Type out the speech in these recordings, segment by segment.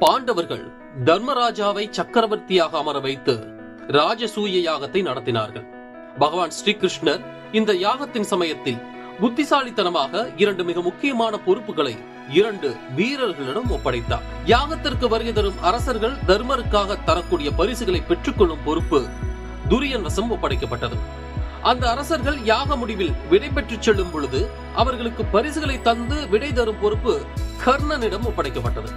பாண்டவர்கள் தர்மராஜாவை சக்கரவர்த்தியாக அமர வைத்து ராஜசூய யாகத்தை நடத்தினார்கள். பகவான் ஸ்ரீகிருஷ்ணர் இந்த யாகத்தின் சமயத்தில் புத்திசாலித்தனமாக இரண்டு மிக முக்கியமான பொறுப்புகளை இரண்டு வீரர்களிடம் ஒப்படைத்தார். யாகத்திற்கு வருகை தரும் அரசர்கள் தர்மருக்காக தரக்கூடிய பரிசுகளை பெற்றுக்கொள்ளும் பொறுப்பு துரியன் வசம் ஒப்படைக்கப்பட்டது. அந்த அரசர்கள் யாக முடிவில் விடை பெற்று செல்லும் பொழுது அவர்களுக்கு பரிசுகளை தந்து விடை தரும் பொறுப்பு கர்ணனிடம் ஒப்படைக்கப்பட்டது.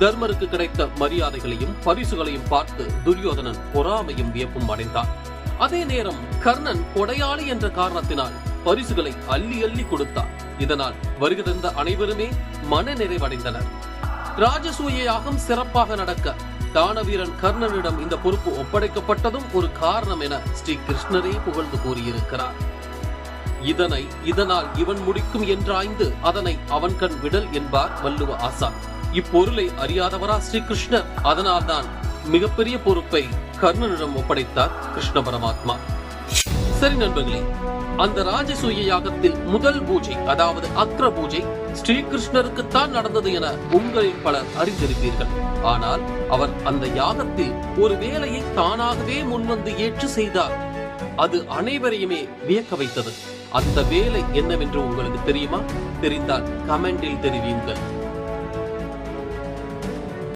தர்மருக்கு கிடைத்த மரியாதைகளையும் பரிசுகளையும் பார்த்து துரியோதனன் பொறாமையும் வியப்பும் அடைந்தான். அதே நேரம் கர்ணன் கொடையாளி என்ற காரணத்தினால் பரிசுகளை அள்ளி அள்ளி கொடுத்தார் இதனால் வருகிறந்த அனைவருமே மன நிறைவடைந்தனர் ராஜசூய யாகம் சிறப்பாக நடக்க தானவீரன் கர்ணனிடம் இந்த பொறுப்பு ஒப்படைக்கப்பட்டதும் ஒரு காரணம் என ஸ்ரீ கிருஷ்ணரே புகழ்ந்து கூறியிருக்கிறார். இதனை இதனால் இவன் முடிக்கும் என்றாய்ந்து அதனை அவன் கண் விடல் என்பார் வள்ளுவ ஆசான். இப்பொருளை அறியாதவரா ஸ்ரீகிருஷ்ணர்? அதனால்தான் மிகப்பெரிய பொறுப்பை கர்ணனிடம் ஒப்படைத்தார் கிருஷ்ண பரமாத்மா. சரி நண்பர்களே அந்த ராஜசூய யாகத்தில் முதல் பூஜை அதாவது அக்ர பூஜை ஸ்ரீகிருஷ்ணருக்குத்தான் நடந்தது என உங்களில் பலர் அறிந்திருப்பீர்கள். ஆனால் அவர் அந்த யாகத்தில் ஒரு வேலையை தானாகவே முன்வந்து ஏற்று செய்தார். அது அனைவரையுமே வியக்க வைத்தது. அந்த வேலை என்னவென்று உங்களுக்கு தெரியுமா? தெரிந்தால் கமெண்டில் தெரிவியுங்கள்.